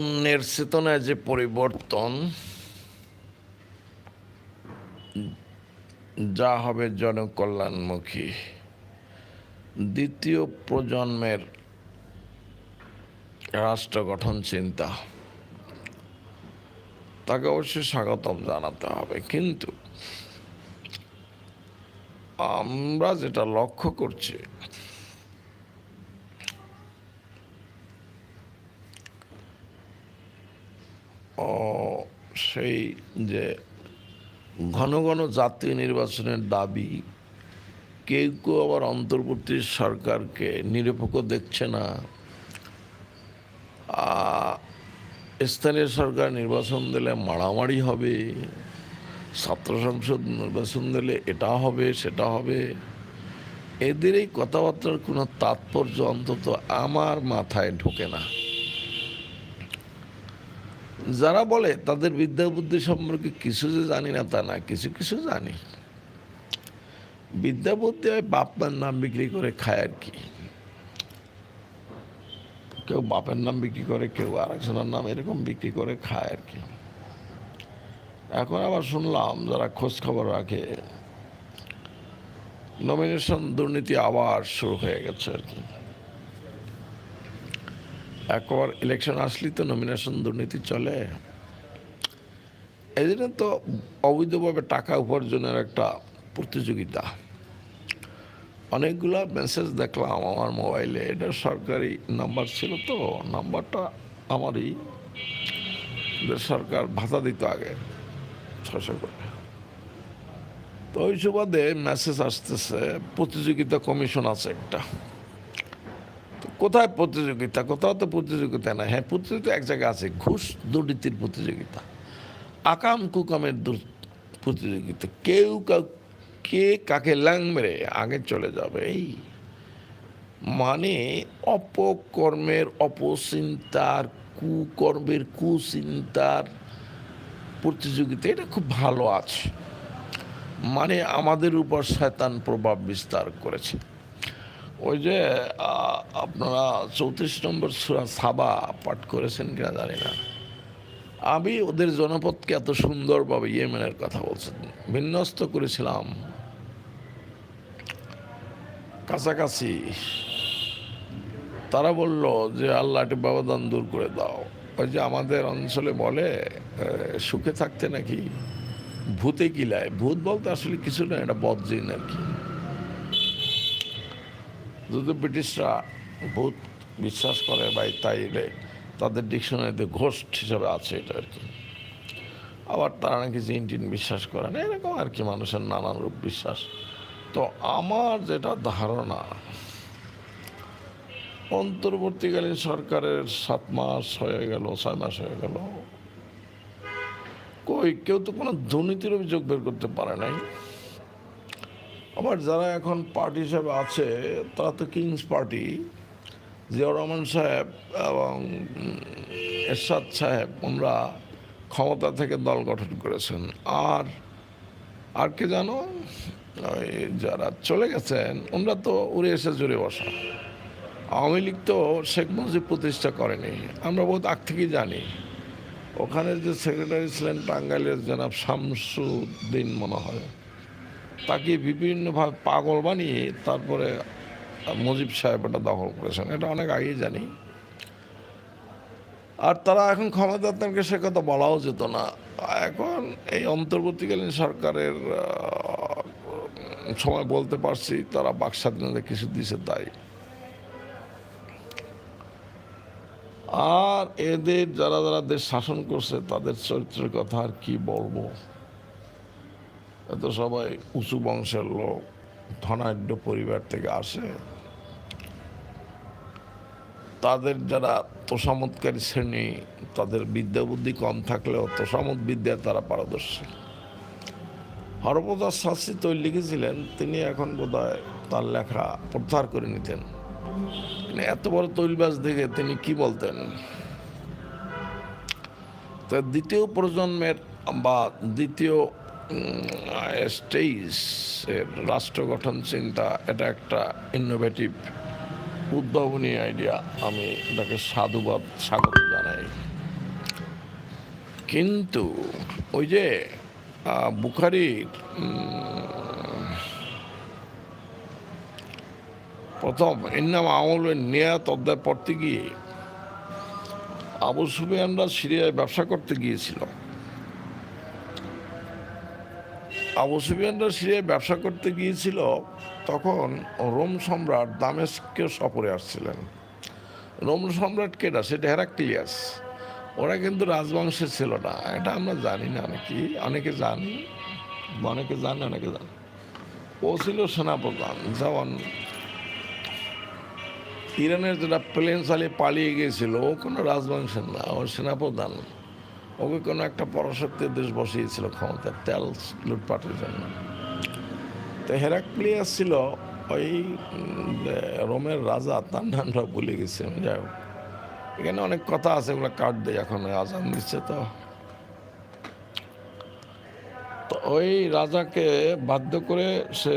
অন্যের চেতনায় যে পরিবর্তন, যা হবে জনকল্যাণমুখী। দ্বিতীয় প্রজন্মের রাষ্ট্র গঠন চিন্তা। তাকে অবশ্যই স্বাগতম জানাতে হবে। কিন্তু আমরা যেটা লক্ষ্য করছি সেই যে ঘন ঘন জাতীয় নির্বাচনের দাবি, কেউ কেউ আবার অন্তর্বর্তী সরকারকে নিরপেক্ষ দেখছে না। স্থানীয় সরকার নির্বাচন দিলে মারামারি হবে, ছাত্র সংসদ নির্বাচন দিলে এটা হবে, সেটা হবে। এদের এই কথাবার্তার কোনো তাৎপর্য অন্তত আমার মাথায় ঢোকে না। যারা বলে তাদের বিদ্যা বুদ্ধি সম্পর্কে কিছু যে জানি না তা না, কিছু কিছু জানি। বিদ্যা বুদ্ধি হয় বাপমার নাম বিক্রি করে খায় আর কি। কেউ বাপের নাম বিক্রি করে, কেউ আরেকজনের নাম এরকম বিক্রি করে খায় আর কি। এখন আবার শুনলাম যারা খোঁজ খবর রাখে নমিনেশন দুর্নীতি আবার শুরু হয়ে গেছে আর কি। একবার ইলেকশন আসলেই তো নমিনেশন দুর্নীতি চলে। এই জন্য তো অবৈধভাবে টাকা উপার্জনের একটা প্রতিযোগিতা। অনেকগুলো মেসেজ দেখলাম আমার মোবাইলে এটা সরকারি নাম্বার ছিল তো নাম্বারটা আমারই। সরকার ভাতা দিত আগে ছশো করে। তো ওই সুবাদে মেসেজ আসতেছে, প্রতিযোগিতা কমিশন আছে একটা। কোথায় প্রতিযোগিতা? কোথাও তো প্রতিযোগিতা না হ্যাঁ প্রতিযোগিতা এক জায়গায় আছে, ঘুষ দুর্নীতির প্রতিযোগিতা। আকাম কুকামের প্রতিযোগিতা। কাউ, কে কাকে ল্যাং মেরে আগে চলে যাবে, এই। মানে অপকর্মের অপচিন্তার, কুকর্মের কুচিন্তার প্রতিযোগিতা, এটা খুব ভালো আছে। মানে আমাদের উপর শয়তান প্রভাব বিস্তার করেছে। ওই যে আপনারা চৌত্রিশ নম্বর সুরা সাবা পাঠ করেছেন কিনা জানি না। আমি ওদের জনপদকে এত সুন্দরভাবে ইয়েমেনের কথা বলছেন বিন্যস্ত করেছিলাম। কাছাকাছি। তারা বলল যে আল্লাহটি ব্যবধান দূর করে দাও। ওই যে আমাদের অঞ্চলে বলে সুখে থাকতে নাকি ভূতে কিলায় ভূত বলতে আসলে কিছু না, এটা বদজিন আর কি। যদি ব্রিটিশরা ভূত বিশ্বাস করে বা তাইলে তাদের ডিকশনারিতে ঘোষ্ট হিসাবে আছে এটা আর কি। আবার তারা নাকি জিন টিন বিশ্বাস করে না, এরকম আর কি মানুষের নানান রূপ বিশ্বাস। তো আমার যেটা ধারণা, অন্তর্বর্তীকালীন সরকারের সাত মাস হয়ে গেল, ছয় মাস হয়ে গেল। কই, কেউ তো কোনো দুর্নীতির অভিযোগ বের করতে পারে নাই। আবার যারা এখন পার্টি হিসেবে আছে, তারা তো কিংস পার্টি। জিয়াউর রহমান সাহেব এবং এরশাদ সাহেব, ওনারা ক্ষমতা থেকে দল গঠন করেছেন। আর আর কে জানো? ওই যারা চলে গেছেন, ওনারা তো উড়ে এসে জুড়ে বসা। আওয়ামী লীগ তো শেখ মুজিব প্রতিষ্ঠা করেনি। আমরা বহুত আগ থেকেই জানি। ওখানে যে সেক্রেটারি ছিলেন টাঙ্গাইলের জনাব শামসুদ্দিন মনে হয়। তাকে বিভিন্নভাবে পাগল বানিয়ে তারপরে মুজিব সাহেব এটা দখল করেছেন। এটা অনেক আগেই জানি। আর তারা এখন ক্ষমতাকে সে কথা বলাও যেত না। এখন এই অন্তর্বর্তীকালীন সরকারের সময় বলতে পারছি, তারা বাক স্বাধীনতা কিছু দিছে তাই। আর এদের যারা যারা দেশ শাসন করছে, তাদের চরিত্রের কথা আর কি বলব? এত সবাই উঁচু বংশের লোক, ধনাঢ্য পরিবার থেকে আসে। তাদের যারা তোষামতকারী শ্রেণি, তাদের বিদ্যা বুদ্ধি কম থাকলেও তোষামত বিদ্যায় তারা পারদর্শী। হরপ্রদাস শাস্ত্রী তৈরি লিখেছিলেন, তিনি এখন বোধহয় তার লেখা প্রত্যাহার করে নিতেন। এত বড় তৈলবাজ দেখে তিনি কি বলতেন? তো দ্বিতীয় প্রজন্মের বা দ্বিতীয় স্টেজ রাষ্ট্র গঠন চিন্তা, এটা একটা ইনোভেটিভ উদ্ভাবনী আইডিয়া আমি এটাকে সাধুবাদ, স্বাগত জানাই। কিন্তু ওই যে বুখারির প্রথম, ইন্নাম আমলের নিয়াত অধ্যায় পড়তে গিয়ে আবু সুফিয়ানরা সিরিয়ায় ব্যবসা করতে গিয়েছিল। আবু সুফিয়ানরা সিরিয়ায় ব্যবসা করতে গিয়েছিল, তখন রোম সম্রাট দামেস্কে সফরে আসছিলেন। রোম সম্রাট কেটা সেটা হেরাক্লিয়াস ওরা কিন্তু রাজবংশের ছিল না। এটা আমরা জানি না অনেকেই অনেকে জানি, অনেকে জানে অনেকে জানে। ও ছিল সেনাপ্রধান। যেমন ইরানের যেটা প্লেন চালিয়ে পালিয়ে গিয়েছিল, ও কোনো রাজবংশের না, ও সেনাপ্রধান। ওকে কোনো একটা পরাশক্তির দেশ বসিয়েছিল ক্ষমতা তেল লুটপাটের জন্য। তো হেরাক্লিয়াস ছিল ওই রোমের রাজা, তার নামটা ভুলে গেছে আমি, যাই হোক। এখানে অনেক কথা আছে ওগুলো কাট দেয় এখন আজান দিচ্ছে তো। তো ওই রাজাকে বাধ্য করে সে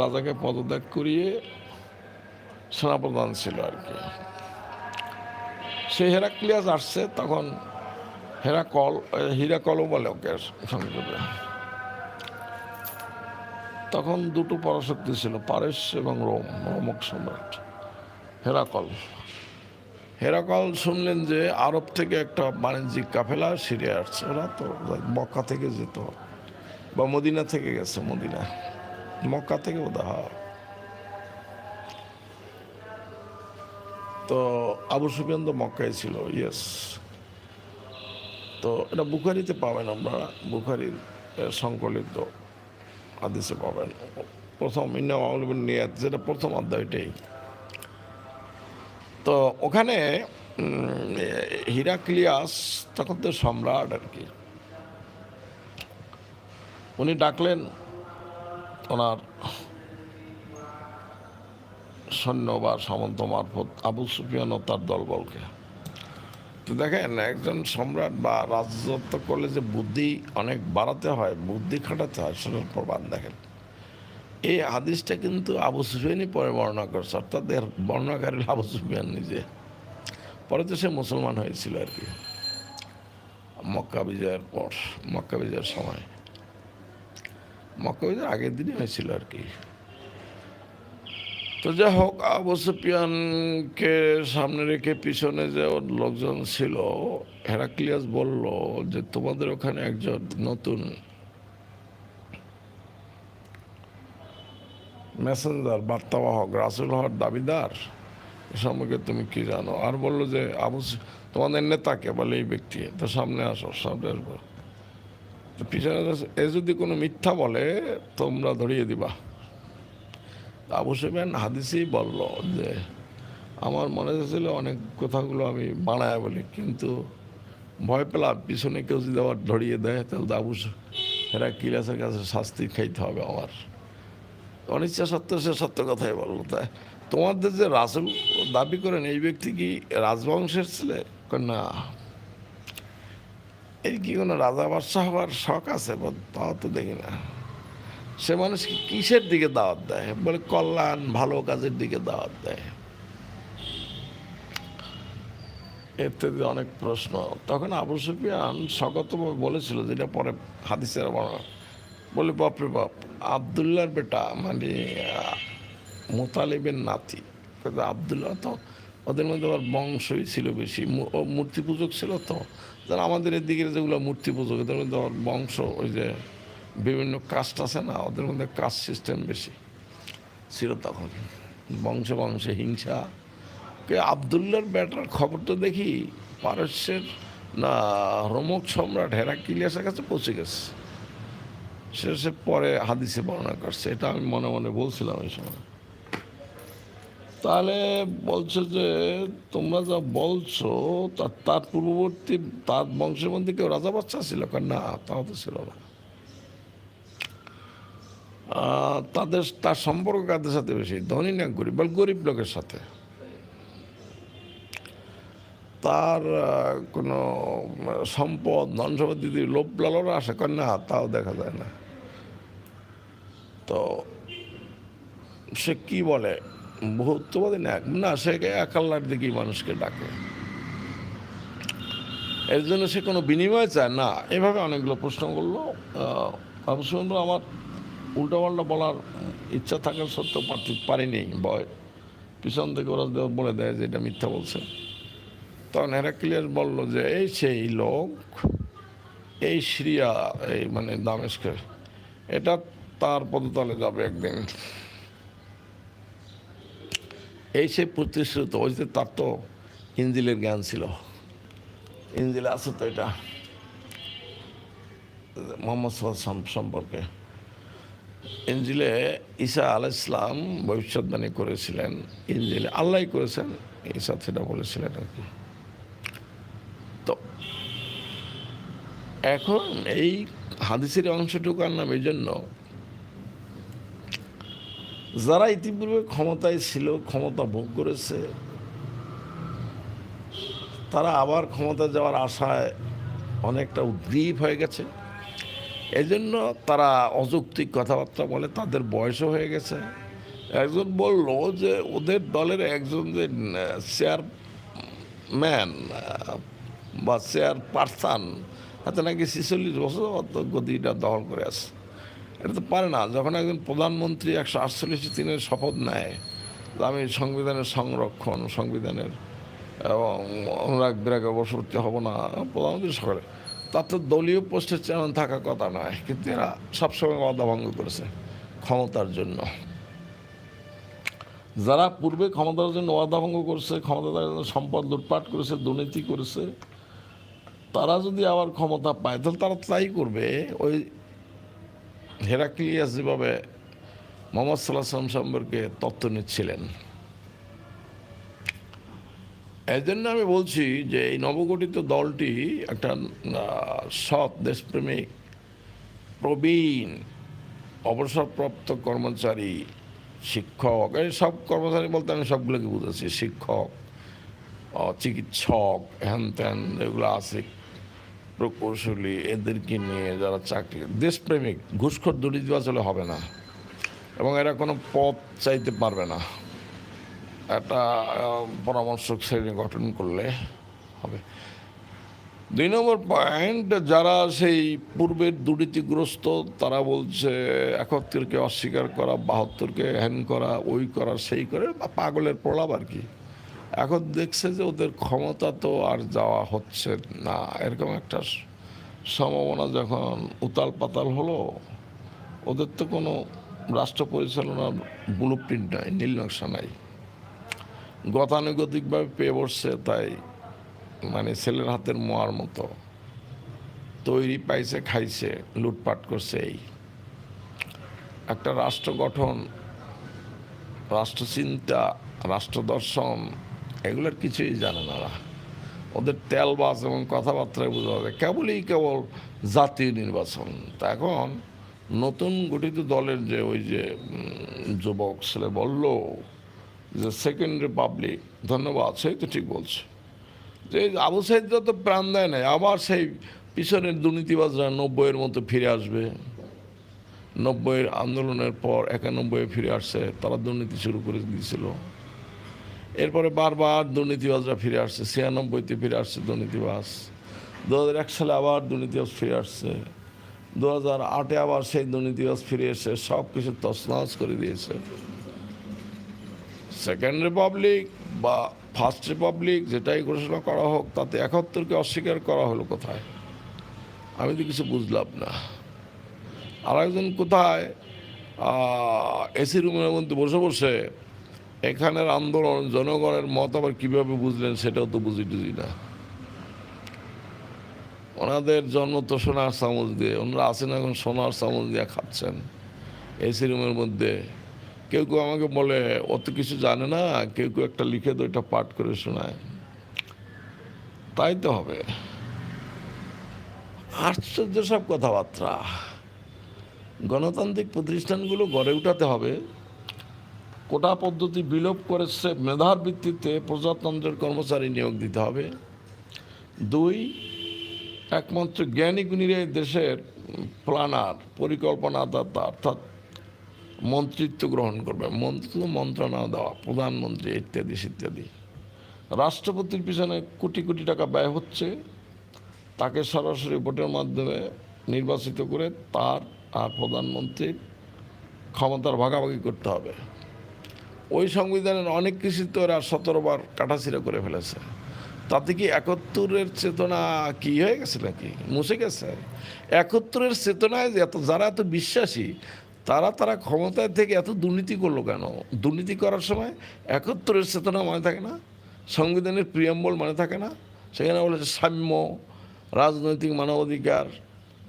রাজাকে পদত্যাগ করিয়ে সেনাপ্রধান ছিল আর কি। সে হেরাক্লিয়াস আসছে, তখন হেরাকল এ, হীরাকলও বলে ওকে সংক্ষেপে তখন দুটো পরাশক্তি ছিল পারেস এবং রোম রোমক সম্রাট। হেরাকল। হেরাকল শুনলেন যে আরব থেকে একটা বাণিজ্যিক কাফেলা সিরিয়া আসছে ওরা তো মক্কা থেকে যেত বা মদিনা থেকে গেছে মদিনা। মক্কা থেকে বোধ হয় তো আবু সুফিয়ান তো মক্কায় ছিল ইয়েস তো এটা বুখারিতে পাবেন আমরা, বুখারির সংকলিত হাদিসে পাবেন। প্রথম ইন্নাম নিয়াত, যেটা প্রথম অধ্যায়টাই। তো ওখানে হিরাক্লিয়াস তখন তো সম্রাট আর কি। উনি ডাকলেন ওনার সৈন্য বা সামন্ত মারফত আবু সুফিয়ান ও তার দলবলকে। তো দেখেন, একজন সম্রাট বা রাজত্ব করলে যে বুদ্ধি অনেক বাড়াতে হয়, বুদ্ধি খাটাতে হয়, সেটার প্রমাণ দেখেন। এই হাদিসটা কিন্তু আবু সুফিয়ানই পরে বর্ণনা করছে, অর্থাৎ এর বর্ণনাকারী আবু সুফিয়ান নিজে। পরে তো সে মুসলমান হয়েছিল আর কি, মক্কা বিজয়ের পর, মক্কা বিজয়ের সময়। মক্কা বিজয়ের আগের দিনই হয়েছিল আর কি। তো যাই হোক, আবু সুফিয়ানকে সামনে রেখে পিছনে যে ওর লোকজন ছিল, হেরাক্লিয়াস বলল যে, তোমাদের ওখানে একজন নতুন মেসেঞ্জার বার্তাবাহক, রাসুল হওয়ার দাবিদার? এ সম্পর্কে তুমি কি জানো? আর বলল যে, আবু তোমাদের নেতাকে বলে এই ব্যক্তি। তো সামনে আসো, সামনে আসব। পিছনে এ যদি কোনো মিথ্যা বলে, তোমরা ধরিয়ে দিবা। আবু সুফিয়ান হাদিসেই বলল যে, আমার মনে হয়েছিল অনেক কথাগুলো আমি বানায় বলি, কিন্তু ভয় পেলাম, পিছনে কেউ যদি আবার ধরিয়ে দেয়, তাহলে তো আবু হেরা কিলাসের কাছে শাস্তি খাইতে হবে আমার। অনিচ্ছা সত্ত্বেও সে সত্য কথাই বলল। তাই তোমাদের যে রাসুল দাবি করেন, এই ব্যক্তি কি রাজবংশের ছেলে? না। এর কি কোনো রাজা বাদশাহ হওয়ার শখ আছে? তাও তো দেখি না। সে মানুষকে কিসের দিকে দাওয়াত দেয়? বলে কল্যাণ, ভালো কাজের দিকে দাওয়াত দেয়। ইত্যাদি অনেক প্রশ্ন। তখন আবু সুফিয়ান স্বগতভাবে বলেছিল, যেটা পরে হাদিসের বর্ণনা। বলে বাপরে বাপ আবদুল্লার বেটা মানে মুতালিবের নাতি। আবদুল্লাহ তো ওদের মধ্যে আবার বংশই ছিল বেশি। ও মূর্তি পূজক ছিল তো। আমাদের এদিকে যেগুলো মূর্তি পূজক ওদের মধ্যে আবার বংশ ওই যে বিভিন্ন কাস্ট আছে না ওদের মধ্যে কাস্ট সিস্টেম বেশি। ছিল তখন। বংশে বংশে হিংসা। কে আবদুল্লার ব্যাটার খবর তো দেখি পারস্যের না রোমক সম্রাট হেরাকিলিয়াসের কাছে পৌঁছে গেছে। সে সে পরে হাদিসে বর্ণনা করছে এটা আমি মনে মনে বলছিলাম এই সময়। তাহলে বলছে যে তোমরা যা বলছো তা- তার পূর্ববর্তী তার বংশের মধ্যে কেউ রাজা বাচ্চা ছিল? কয়, না তাও তো ছিল না। তাদের তার সম্পর্ক কাদের সাথে বেশি? ধনী না গরিব? বল, গরিব লোকের সাথে। তার কোনো সম্পদ ধন সম্পদ যদি লোভ লালনা আসে না তাও দেখা যায় না। তো সে কি বলে? বহুত্ববাদী না না, সে এক আল্লাহর দিকেই মানুষকে ডাকে। এর জন্য সে কোনো বিনিময় চায় না। এভাবে অনেকগুলো প্রশ্ন করল। আমার উল্টাপাল্টা বলার ইচ্ছা থাকার সত্ত্বেও পারতে পারিনি ভয়। পিছন থেকে ওরা বলে দেয় যে এটা মিথ্যা বলছে। তখন হেরাক্লিয়াস বলল যে, এই সেই লোক, এই সিরিয়া, এই মানে দামেস্কের, এটা তার পদতলে যাবে একদিন। এই সেই প্রতিশ্রুত, ওই যে তার তো ইঞ্জিলের জ্ঞান ছিল। ইঞ্জিলে আছে তো এটা। মোহাম্মদ সম্পর্কে। ইঞ্জিলে ঈসা আল ইসলাম ভবিষ্যৎবাণী করেছিলেন। ইঞ্জিলে আল্লাহ করেছেন, ঈসা সেটা বলেছিলেন আর কি। তো এখন এই হাদিসের অংশটুকু আনলাম এই জন্য, যারা ইতিপূর্বে ক্ষমতায় ছিল, ক্ষমতা ভোগ করেছে, তারা আবার ক্ষমতা যাওয়ার আশায় অনেকটা উদ্গ্রীব হয়ে গেছে। এজন্য তারা অযৌক্তিক কথাবার্তা বলে, তাদের বয়সও হয়ে গেছে। একজন বলল যে, ওদের দলের একজন যে, চেয়ারম্যান, বা চেয়ার পার্সন হাতে নাকি ছিচল্লিশ বছর গদিটা দখল করে আছে। এটা তো পারে না। যখন একজন প্রধানমন্ত্রী একশো আটচল্লিশ দিনের শপথ নেয় আমি সংবিধানের সংরক্ষণ, সংবিধানের, এবং অনুরাগ বিরাগে বসবর্তী হব না, প্রধানমন্ত্রী সকালে তার তো দলীয় পোস্টের চেয়ারম্যান থাকার কথা নয়, কিন্তু এরা সবসময় বাধা ভঙ্গ করেছে ক্ষমতার জন্য। যারা পূর্বে ক্ষমতার জন্য ওয়াদা ভঙ্গ করছে, ক্ষমতার জন্য সম্পদ লুটপাট করেছে, দুর্নীতি করেছে, তারা যদি আবার ক্ষমতা পায়, তাহলে তারা তাই করবে। ওই হেরাক্লিয়াস যেভাবে মোহাম্মদ সাল্লাহ সাল্লাম সম্পর্কে তত্ত্ব নিচ্ছিলেন। এই জন্য আমি বলছি যে এই নবগঠিত দলটি একটা সৎ, দেশপ্রেমিক, প্রবীণ, অবসরপ্রাপ্ত কর্মচারী, শিক্ষক, এই সব কর্মচারী বলতে আমি সবগুলোকে বুঝেছি, শিক্ষক চিকিৎসক হ্যান ত্যান এগুলো আছে, প্রকৌশলী, এদেরকে নিয়ে যারা চাকরি, দেশপ্রেমিক, ঘুষখোর দুর্নীতিবাজ হলে হবে না এবং এরা কোনো পথ চাইতে পারবে না। একটা পরামর্শক শ্রেণি গঠন করলে হবে। দুই নম্বর পয়েন্ট যারা সেই পূর্বের দুর্নীতিগ্রস্ত, তারা বলছে একাত্তরকে অস্বীকার করা, বাহাত্তরকে হ্যান করা, ওই করা, সেই করে, বা পাগলের প্রলাপ আর কি। এখন দেখছে যে ওদের ক্ষমতা তো আর যাওয়া হচ্ছে না। এরকম একটা সম্ভাবনা যখন উতাল পাতাল হলো, ওদের তো কোনো রাষ্ট্র পরিচালনার ব্লু প্রিন্ট নাই, নীল নকশা নাই। গতানুগতিকভাবে পেয়ে বসছে তাই মানে ছেলের হাতের মোয়ার মতো। তৈরি পাইছে, খাইছে, লুটপাট করছে এই। একটা রাষ্ট্র গঠন রাষ্ট্রচিন্তা রাষ্ট্র দর্শন, এগুলোর কিছুই জানে না। ওদের তেলবাজ এবং কথাবার্তায় বোঝা যায়, কেবলই কেবল জাতীয় নির্বাচন। তা এখন নতুন গঠিত দলের যে ওই যে যুবক ছেলে বলল যে সেকেন্ড রিপাবলিক ধন্যবাদ, সেই তো ঠিক বলছে। যে আবু সাইদরা তো প্রাণ দেয় নাই, আবার সেই পিছনের দুর্নীতিবাজরা নব্বইয়ের মতো ফিরে আসবে। নব্বইয়ের আন্দোলনের পর একানব্বই ফিরে আসছে, তারা দুর্নীতি শুরু করে দিয়েছিল। এরপরে বারবার দুর্নীতিবাজরা ফিরে আসছে, ছিয়ানব্বইতে ফিরে আসছে দুর্নীতিবাজ। দু হাজার এক সালে আবার দুর্নীতিবাজ ফিরে আসছে। দু হাজার আটে আবার সেই দুর্নীতিবাজ ফিরে এসে সব কিছু তছনছ করে দিয়েছে। সেকেন্ড রিপাবলিক বা ফার্স্ট রিপাবলিক যেটাই ঘোষণা করা হোক, তাতে একাত্তরকে অস্বীকার করা হলো কোথায়? আমি তো কিছু বুঝলাম না। আর একজন কোথায়? এসি রুমের মধ্যে বসে বসে এখানের আন্দোলন, জনগণের মত আবার কীভাবে বুঝলেন সেটাও তো বুঝি টুঝি না। ওনাদের জন্ম তো সোনার চামচ দিয়ে, ওনারা আছেন এখন সোনার চামচ দিয়ে খাচ্ছেন। এসি রুমের মধ্যে কেউ কেউ আমাকে বলে, অত কিছু জানে না, কেউ কেউ একটা লিখে তো এটা পাঠ করে শোনায়। তাই তো হবে। আশ্চর্য সব কথাবার্তা। গণতান্ত্রিক প্রতিষ্ঠানগুলো গড়ে উঠাতে হবে। কোটা পদ্ধতি বিলোপ করেছে, মেধার ভিত্তিতে প্রজাতন্ত্রের কর্মচারী নিয়োগ দিতে হবে। দুই, একমাত্র জ্ঞানী গুণীরাই দেশের প্ল্যানার পরিকল্পনাদাতা, অর্থাৎ মন্ত্রিত্ব গ্রহণ করবে, মন্ত্র মন্ত্রণা দেওয়া, প্রধানমন্ত্রী ইত্যাদি ইত্যাদি রাষ্ট্রপতির পিছনে কোটি কোটি টাকা ব্যয় হচ্ছে, তাকে সরাসরি ভোটের মাধ্যমে নির্বাচিত করে তার আর প্রধানমন্ত্রীর ক্ষমতার ভাগাভাগি করতে হবে। ওই সংবিধানের অনেক কিছু তো এরা সতেরোবার কাটাছিড়া করে ফেলেছে। তাতে কি একাত্তরের চেতনা কি হয়ে গেছে নাকি? মুছে গেছে? একাত্তরের চেতনায় এত, যারা এত বিশ্বাসী তারা তারা ক্ষমতায় থেকে এত দুর্নীতি করল কেন? দুর্নীতি করার সময় একাত্তরের চেতনা মনে থাকে না? সংবিধানের প্রিয়াম্বল মনে থাকে না? সেখানে বলেছে সাম্য, রাজনৈতিক মানবাধিকার,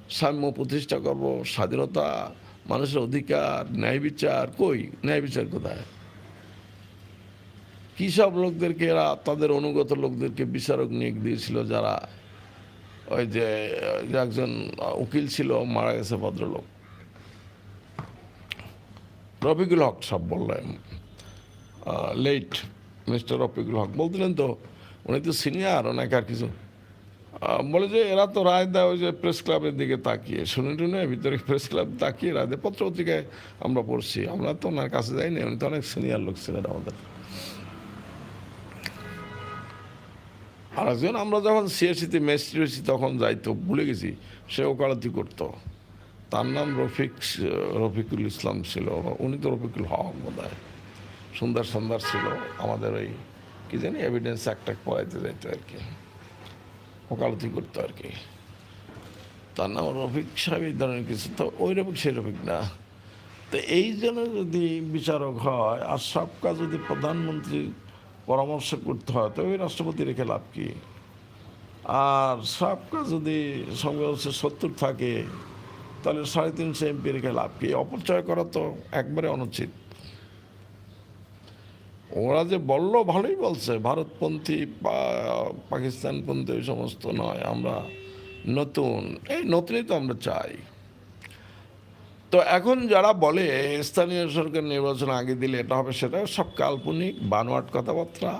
সাম্য প্রতিষ্ঠা করব, স্বাধীনতা, মানুষের অধিকার, ন্যায় বিচার, কই? ন্যায় বিচার কোথায়? কী সব লোকদেরকে এরা, তাদের অনুগত লোকদেরকে বিচারক নিয়োগ দিয়েছিল যারা? ওই যে, একজন উকিল ছিল, মারা গেছে ভদ্রলোক। রফিকুল হক সব বললেন লেট মিস্টার রফিকুল হক বলছিলেন তো, উনি তো সিনিয়র ওনাকে আর কিছু। বলে যে, এরা তো রায় দেয় ওই যে প্রেস ক্লাবের দিকে তাকিয়ে। শুনে টুনে ভিতরে প্রেস ক্লাব তাকিয়ে রায় দেয়। পত্র পত্রিকায় আমরা পড়ছি। আমরা তো ওনার কাছে যাইনি, উনি তো অনেক সিনিয়র লোক ছিলেন আমাদের। আর একজন, আমরা যখন সিএসিতে মেস্ট্রি হয়েছি তখন যাইতো, ভুলে গেছি, সে ওকালতি করতো। তার নাম রফিক, রফিকুল ইসলাম ছিল, উনি তো রফিকুল হক বোধহয়। সুন্দর সুন্দর ছিল আমাদের ওই, কি জানি এভিডেন্স একটা পড়াইতে যাইতো আর কি। ওকালতি করতো আর কি। তার নাম রফিক সাহেব, এই ধরনের কিছু। তো ওই রফিক, সেই রফিক না। তো এই জন্য যদি বিচারক হয়, আর সব কাজ যদি প্রধানমন্ত্রীর পরামর্শ করতে হয়, তো ওই রাষ্ট্রপতি রেখে লাভ কি? আর সব কাজ যদি সংবিধান সত্তর থাকে তাহলে সাড়ে তিনশো এমপি রেখে লাভ কি? অপচয় করা তো একবারে অনুচিত। ওরা যে বলল ভালোই বলছে, ভারতপন্থী বা পাকিস্তানপন্থী ওই সমস্ত নয়, আমরা নতুন, এই নতুনই তো আমরা চাই। তো এখন যারা বলে স্থানীয় সরকার নির্বাচন আগে দিলে এটা হবে, সেটা সব কাল্পনিক, বানোয়াট কথাবার্তা।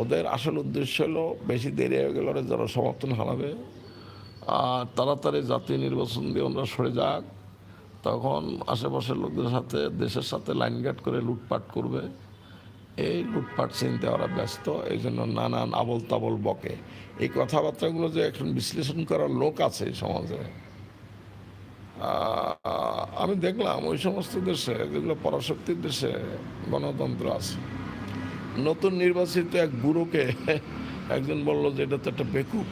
ওদের আসল উদ্দেশ্য হলো বেশি দেরি হয়ে গেলে ওরা যারা সমর্থন হারাবে। আর তাড়াতাড়ি জাতীয় নির্বাচন দিয়ে ওরা সরে যাক। তখন আশেপাশের লোকদের সাথে, দেশের সাথে লাইনঘাট করে লুটপাট করবে। এই লুটপাট চিনতে ওরা ব্যস্ত এই জন্য নানান আবল তাবল বকে। এই কথাবার্তাগুলো যে এখন বিশ্লেষণ করার লোক আছে সমাজে আমি দেখলাম ওই সমস্ত দেশে, যেগুলো পরাশক্তির দেশে গণতন্ত্র আছে, নতুন নির্বাচিত এক বুড়োকে একজন বলল যে, এটা তো একটা বেকুব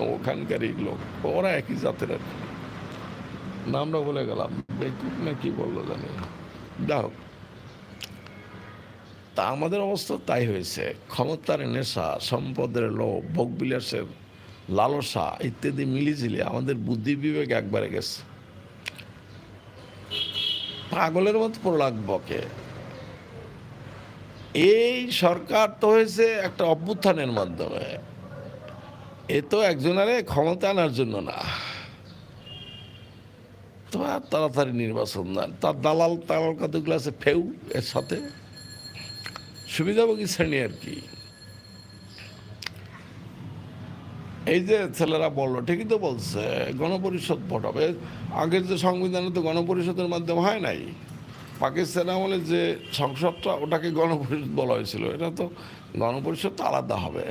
ওখানকারই লোক। ওরা একই জাতের আর কি। নামটা বলে গেলাম। বেকুব না কি বলল জানি যাই হোক। তা আমাদের অবস্থা তাই হয়েছে। ক্ষমতার নেশা, সম্পদের লোভ ভোগবিলাসের লালসা ইত্যাদি মিলিঝিলে আমাদের বুদ্ধি বিবেক একবারে গেছে। পাগলের মতো প্রলাপ বকে। এই সরকার তো হয়েছে একটা অভ্যুত্থানের মাধ্যমে। এ তো একজনের ক্ষমতা আনার জন্য না। তো আর তাড়াতাড়ি নির্বাচন দেন তার দালাল তালাল কতগুলো আছে ফেউ এর সাথে। সুবিধাভোগী শ্রেণি আর কি। এই যে ছেলেরা বলল, ঠিকই তো বলছে, গণপরিষদ ভোট হবে। আগের যে সংবিধানে তো গণপরিষদের মাধ্যমে হয় নাই। পাকিস্তান আমলে যে সংসদটা ওটাকে গণপরিষদ বলা হয়েছিল, এটা তো গণপরিষদ তো আলাদা হবে।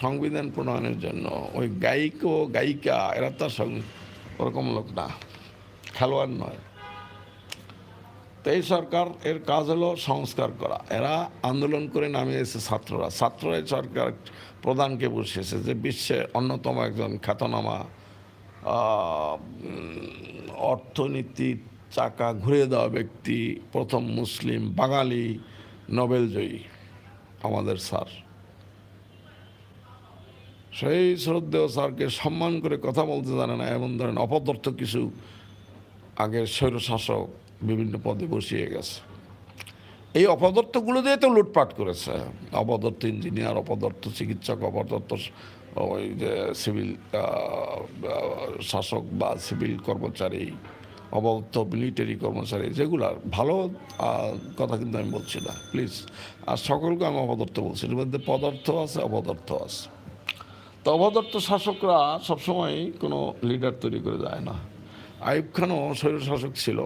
সংবিধান প্রণয়নের জন্য। ওই গায়িক ও গায়িকা, এরা তো ওরকম লোক না, খেলোয়াড় নয়। তো এই সরকার, এর কাজ হলো সংস্কার করা। এরা আন্দোলন করে নামিয়েছে ছাত্ররা। ছাত্ররা এই সরকার প্রধানকে বসিয়েছে যে বিশ্বে অন্যতম একজন খ্যাতনামা অর্থনীতির চাকা ঘুরিয়ে দেওয়া ব্যক্তি, প্রথম মুসলিম, বাঙালি নোবেলজয়ী আমাদের স্যার। সেই শ্রদ্ধেয় স্যারকে সম্মান করে কথা বলতে জানে না, এমন ধরেন অপদার্থ কিছু আগের স্বৈরশাসক বিভিন্ন পদে বসিয়ে গেছে। এই অপদার্থগুলো দিয়ে তো লুটপাট করেছে। অপদার্থ ইঞ্জিনিয়ার, অপদার্থ চিকিৎসক, অপদার্থ ওই যে সিভিল শাসক বা সিভিল কর্মচারী অবদ্ধ মিলিটারি কর্মচারী যেগুলার ভালো কথা কিন্তু আমি বলছি না প্লিজ আর সকলকে আমি অপদার্থ বলছি, এর মধ্যে পদার্থ আছে, অপদার্থ আছে। তো অবদত্ত শাসকরা সবসময় কোনো লিডার তৈরি করে যায় না। আইব খানও স্বৈর শাসক ছিল,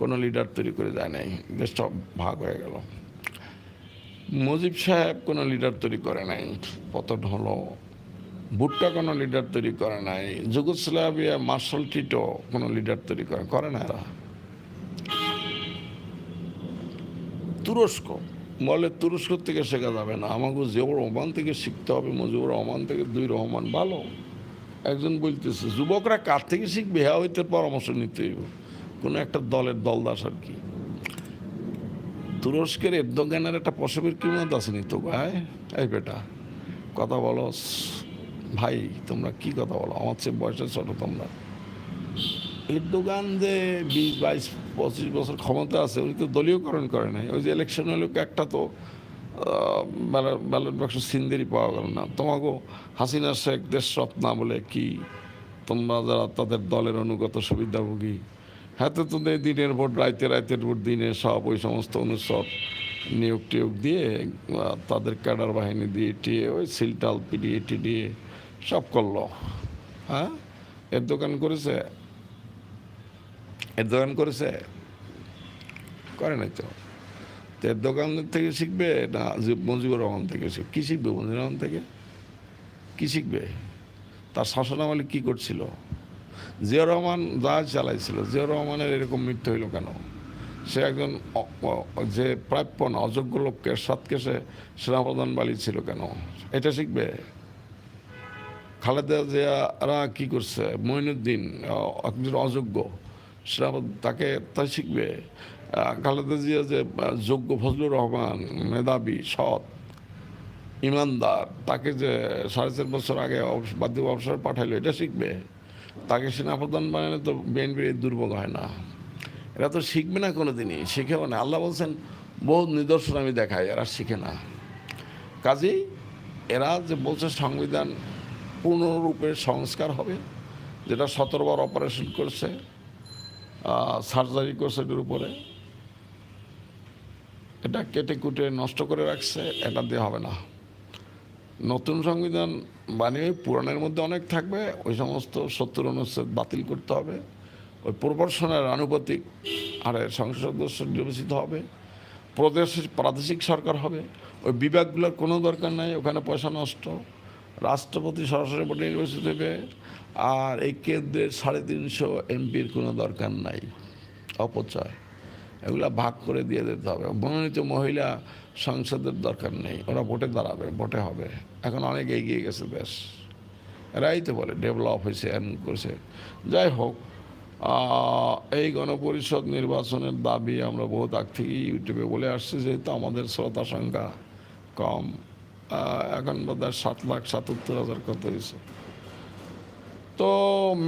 কোনো লিডার তৈরি করে যায় নাই দেশটা ভাগ হয়ে গেল। মুজিব সাহেব কোনো লিডার তৈরি করে নাই, পতন হলো ভুট্টা কোনো লিডার তৈরি করে নাই, যুগোস্লাভিয়া মার্শাল টিটো কোনো লিডার তৈরি করে করে না এরা। তুরস্ক, বলে তুরস্ক থেকে শেখা যাবে না, আমাকে জিয়াউর রহমান থেকে শিখতে হবে, মুজিবুর রহমান থেকে দুই রহমান ভালো। একজন বলতেছে, যুবকরা কার থেকে শিখবে? হ্যাঁ হইতে পরামর্শ নিতে হইব। কোনো একটা দলের দলদাস আর কি। তুরস্কের এরদোগানের একটা পশবের কিমত আসেনি তো ভাই এই বেটা, কথা বলো। ভাই, তোমরা কি কথা বলো? আমার চেয়ে বয়সের ছোট তোমরা। এরদোগান যে বিশ, বাইশ, পঁচিশ বছর ক্ষমতা আছে, উনি তো দলীয়করণ করে নাই। ওই যে ইলেকশন হলো, একটা তো ব্যালট বাক্স সিন্দেরই পাওয়া গেল না। তোমাকে হাসিনা শেখ দেশরত্না বলে কি? তোমরা যারা তাদের দলের অনুগত সুবিধাভোগী হ্যাঁ তো দেয় দিনের ভোট, রাইতে রাইতের ভোট, দিনে সব ওই সমস্ত অনুসব নিয়োগ টিয়োগ দিয়ে তাদের ক্যাডার বাহিনী দিয়ে, টিয়ে ওই সিলটাল পিডিয়ে টিডিয়ে সব করল। হ্যাঁ? এর দোকান করেছে? এর দোকান করেছে? করে নাই তো। এর দোকান থেকে শিখবে না মজিবুর রহমান থেকে শিখবে? কী শিখবে মজিবুর রহমান থেকে? কী শিখবে? তার শাসনামলে কী করছিল? জিয়া রহমান যা চালাইছিল জিয়া রহমানের এরকম মৃত্যু হইল কেন? সে একজন যে প্রাপ্য না, অযোগ্য লোককে সৎকে সে সেনাপ্রধান বালিয়েছিল কেন? এটা শিখবে? খালেদা জিয়ারা কি করছে? মঈনুদ্দিন একজন অযোগ্য। সেটা তাকে, তাই শিখবে। খালেদা জিয়া যে যোগ্য ফজলুর রহমান, মেধাবী, সৎ, ইমানদার, তাকে যে সাড়ে চার বছর আগে বাধ্য অবসর পাঠাইলো, এটা শিখবে। তাকে সেনাপ্রধান বানালে তো বিএনপির দুর্ভোগ হয় না। এরা তো শিখবে না কোনো দিনই শিখেও না। আল্লাহ বলছেন বহু নিদর্শন আমি দেখাই, এরা শিখে না। কাজেই এরা যে বলছে সংবিধান পূর্ণরূপে সংস্কার হবে, যেটা সতেরোবার অপারেশন করছে সার্জারি করছে এটার উপরে। এটা কেটে কুটে নষ্ট করে রাখছে, এটা দিয়ে হবে না। নতুন সংবিধান বানিয়ে পুরাণের মধ্যে অনেক থাকবে, ওই সমস্ত সত্তর অনুচ্ছেদ বাতিল করতে হবে, ওই প্রপোর্শনের আনুপাতিক আর সংসদ সদস্য নির্বাচিত হবে, প্রদেশের প্রাদেশিক সরকার হবে, ওই বিভাগগুলোর কোনো দরকার নাই, ওখানে পয়সা নষ্ট রাষ্ট্রপতি সরাসরি ভোটে নির্বাচিত হবে। আর এই কেন্দ্রের সাড়ে তিনশো এমপির কোনো দরকার নাই। অপচয়। এগুলা ভাগ করে দিয়ে দিতে হবে। মনোনীত মহিলা সংসদের দরকার নেই। ওরা ভোটে দাঁড়াবে, ভোটে হবে। এখন অনেক এগিয়ে গেছে দেশ এরাই তো বলে, ডেভেলপ হয়েছে এমন করেছে। যাই হোক এই গণপরিষদ নির্বাচনের দাবি আমরা বহুত আগ থেকেই ইউটিউবে বলে আসছি, যেহেতু আমাদের শ্রোতা সংখ্যা কম। এখন বোধহয় সাত লাখ, সাতাত্তর হাজার কত হয়েছে। তো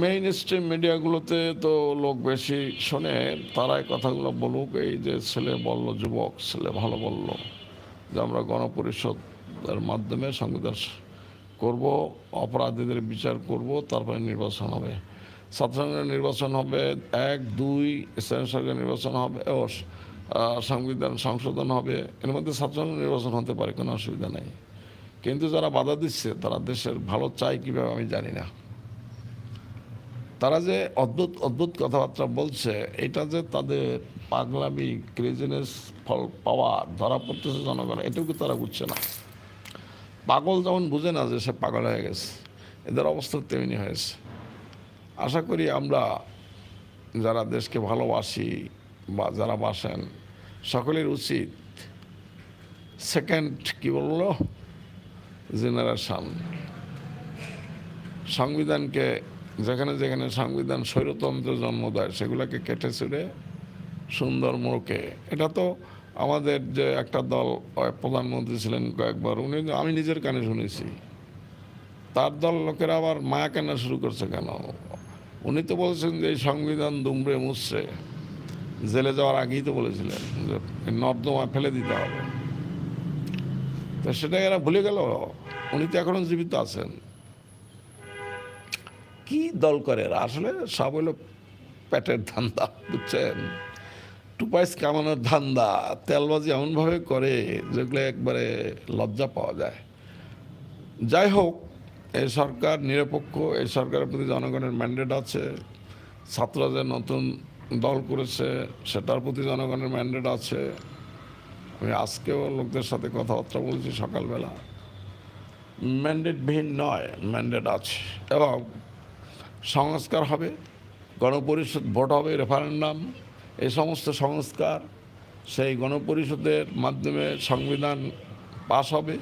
মেইন স্ট্রিম মিডিয়াগুলোতে তো লোক বেশি শোনে, তারাই কথাগুলো বলুক, এই যে ছেলে বলল, যুবক ছেলে ভালো বলল, যে আমরা গণপরিষদের মাধ্যমে সংবিধান করব, অপরাধীদের বিচার করব, তারপরে নির্বাচন হবে। ছাত্রসংঘের নির্বাচন হবে, এক, দুই স্থানীয় নির্বাচন হবে, ও সংবিধান সংশোধন হবে। এর মধ্যে ছাত্রসংঘ নির্বাচন হতে পারে, কোনো অসুবিধা নেই। কিন্তু যারা বাধা দিচ্ছে, তারা দেশের ভালো চায় কীভাবে আমি জানি না। তারা যে অদ্ভুত অদ্ভুত কথাবার্তা বলছে, এটা যে তাদের পাগলামি ক্রেজিনেস ফল পাওয়া, ধরা পড়তেছে জনগণ, এটুকু তারা বুঝছে না। পাগল যেমন বুঝে না যে সে পাগল হয়ে গেছে, এদের অবস্থা তেমনি হয়েছে। আশা করি আমরা যারা দেশকে ভালোবাসি বা যারা বাসেন, সকলের উচিত সেকেন্ড কি বলল? জেনারেশন সংবিধানকে যেখানে যেখানে সংবিধান স্বৈরতন্ত্র জন্ম দেয়, সেগুলোকে কেটে ছুড়ে সুন্দর মোড়কে এটা তো আমাদের যে একটা দল প্রধানমন্ত্রী ছিলেন কয়েকবার, উনি আমি নিজের কানে শুনেছি। তার দল লোকেরা আবার মায়া কেনা শুরু করছে কেন? উনি তো বলছেন যে এই সংবিধান দুমড়ে মুছছে। জেলে যাওয়ার আগেই তো বলেছিলেন যে নর্দমা ফেলে দিতে হবে। তো সেটা এরা ভুলে গেল। উনি তো এখনও জীবিত আছেন। কি দল করে এরা? আসলে সব হলো পেটের ধান্দা, বুঝছেন? টুপাইস কামানোর ধান্দা, তেলবাজি এমনভাবে করে যেগুলো একবারে লজ্জা পাওয়া যায়। যাই হোক এই সরকার নিরপেক্ষ এই সরকারের প্রতি জনগণের ম্যান্ডেট আছে। ছাত্ররা যে নতুন দল করেছে, সেটার প্রতি জনগণের ম্যান্ডেট আছে। আমি আজকেও লোকদের সাথে কথাবার্তা বলছি সকালবেলা। ম্যান্ডেটবিহীন নয় ম্যান্ডেট আছে। এবং সংস্কার হবে, গণপরিষদ ভোট হবে রেফারেন্ডাম এই সমস্ত সংস্কার সেই গণপরিষদের মাধ্যমে সংবিধান পাশ হবে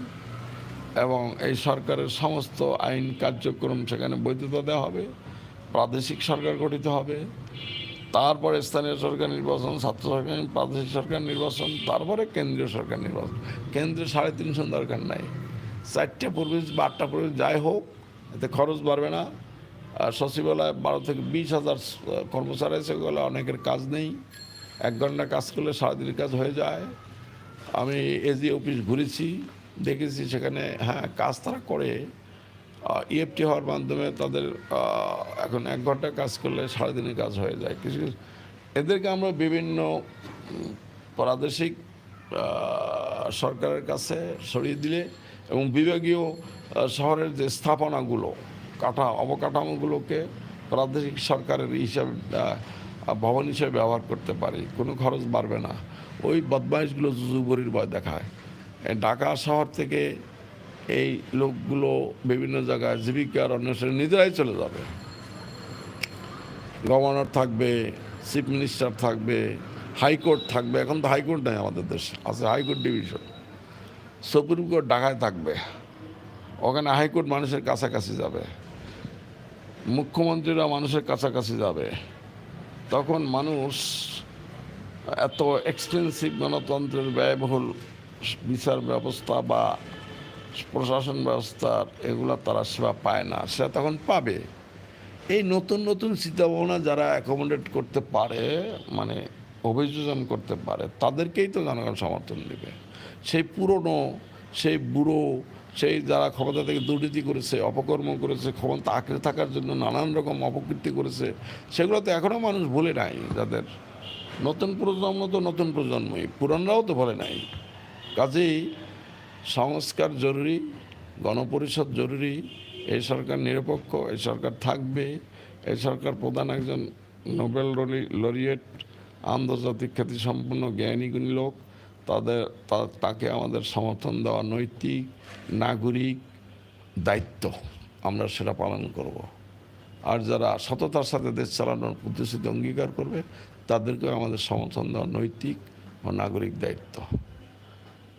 এবং এই সরকারের সমস্ত আইন কার্যক্রম সেখানে বৈধতা দেওয়া হবে, প্রাদেশিক সরকার গঠিত হবে। তারপরে স্থানীয় সরকার নির্বাচন, ছাত্র সরকার, প্রাদেশিক সরকার নির্বাচন, তারপরে কেন্দ্রীয় সরকার নির্বাচন। কেন্দ্রে সাড়ে তিনশো দরকার নাই। চারটে প্রবেশ বা আটটা প্রবেশ যাই হোক, এতে খরচ বাড়বে না। আর সচিবালয় বারো থেকে বিশ হাজার কর্মচারী আছে, ওগুলো অনেকের কাজ নেই। এক ঘণ্টা কাজ করলে সারাদিনের কাজ হয়ে যায়। আমি এজি অফিস ঘুরেছি, দেখেছি সেখানে হ্যাঁ কাজ তারা করে। ইএফটি হওয়ার মাধ্যমে তাদের এখন এক ঘণ্টা কাজ করলে সারাদিনের কাজ হয়ে যায়। কিছু কিছু, এদেরকে আমরা বিভিন্ন প্রাদেশিক সরকারের কাছে সরিয়ে দিলে এবং বিভাগীয় শহরের যে স্থাপনাগুলো, কাঠা, অবকাঠামোগুলোকে প্রাদেশিক সরকারের হিসাবে ভবন হিসেবে ব্যবহার করতে পারি। কোনো খরচ বাড়বে না। ওই বদমাইশগুলো জুজুবরির ভয় দেখায়। ঢাকা শহর থেকে এই লোকগুলো বিভিন্ন জায়গায় জীবিকার অন্বেষণে নিজেরাই চলে যাবে। গভর্নর থাকবে, চিফ মিনিস্টার থাকবে হাইকোর্ট থাকবে। এখন তো হাইকোর্ট নেই আমাদের দেশে, আছে হাইকোর্ট ডিভিশন। সুপ্রিম কোর্ট ঢাকায় থাকবে। ওখানে হাইকোর্ট মানুষের কাছাকাছি যাবে। মুখ্যমন্ত্রীরা মানুষের কাছাকাছি যাবে। তখন মানুষ এত এক্সপেন্সিভ গণতন্ত্রের ব্যয়বহুল বিচার ব্যবস্থা বা প্রশাসন ব্যবস্থার এগুলো তারা সেবা পায় না, সেটা তখন পাবে। এই নতুন নতুন চিন্তাভাবনা যারা অ্যাকোমোডেট করতে পারে মানে অভিযোজন করতে পারে, তাদেরকেই তো জনগণ সমর্থন দেবে। সেই পুরনো, সেই বুড়ো, সেই যারা ক্ষমতা থেকে দুর্নীতি করেছে, অপকর্ম করেছে, ক্ষমতা আঁকড়ে থাকার জন্য নানান রকম অপকীর্তি করেছে, সেগুলো তো এখনও মানুষ ভুলে নাই যাদের। নতুন প্রজন্ম তো নতুন প্রজন্মই, পুরনরাও তো ভুলে নাই। কাজেই সংস্কার জরুরি, গণপরিষদ জরুরি, এই সরকার নিরপেক্ষ, এই সরকার থাকবে, এই সরকার প্রধান একজন নোবেল লরি- লরিয়েট, আন্তর্জাতিক খ্যাতিসম্পন্ন জ্ঞানী গুণী লোক, তাদের তাকে আমাদের সমর্থন দেওয়া নৈতিক, নাগরিক দায়িত্ব আমরা সেটা পালন করব। আর যারা সততার সাথে দেশ চালানোর প্রতিশ্রুতি অঙ্গীকার করবে, তাদেরকেও আমাদের সমর্থন দেওয়া নৈতিক ও নাগরিক দায়িত্ব।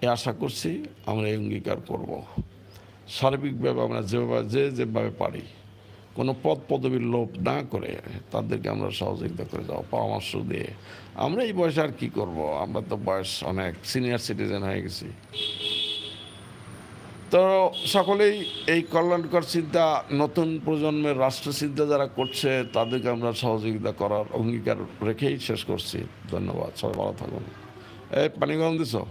এ আশা করছি আমরা এই অঙ্গীকার করব। সার্বিকভাবে আমরা যেভাবে যে যেভাবে পারি, কোনো পদ পদবীর লোভ না করে তাদেরকে আমরা সহযোগিতা করে যাওয়া, পরামর্শ দিয়ে। আমরা এই বয়সে আর কী করব? আমরা তো বয়স অনেক সিনিয়র সিটিজেন হয়ে গেছি। তো সকলেই এই কল্যাণকর চিন্তা, নতুন প্রজন্মের রাষ্ট্র চিন্তা যারা করছে, তাদেরকে আমরা সহযোগিতা করার অঙ্গীকার রেখেই শেষ করছি। ধন্যবাদ, সবাই ভালো থাকুন। এই পানি গরম দিছো?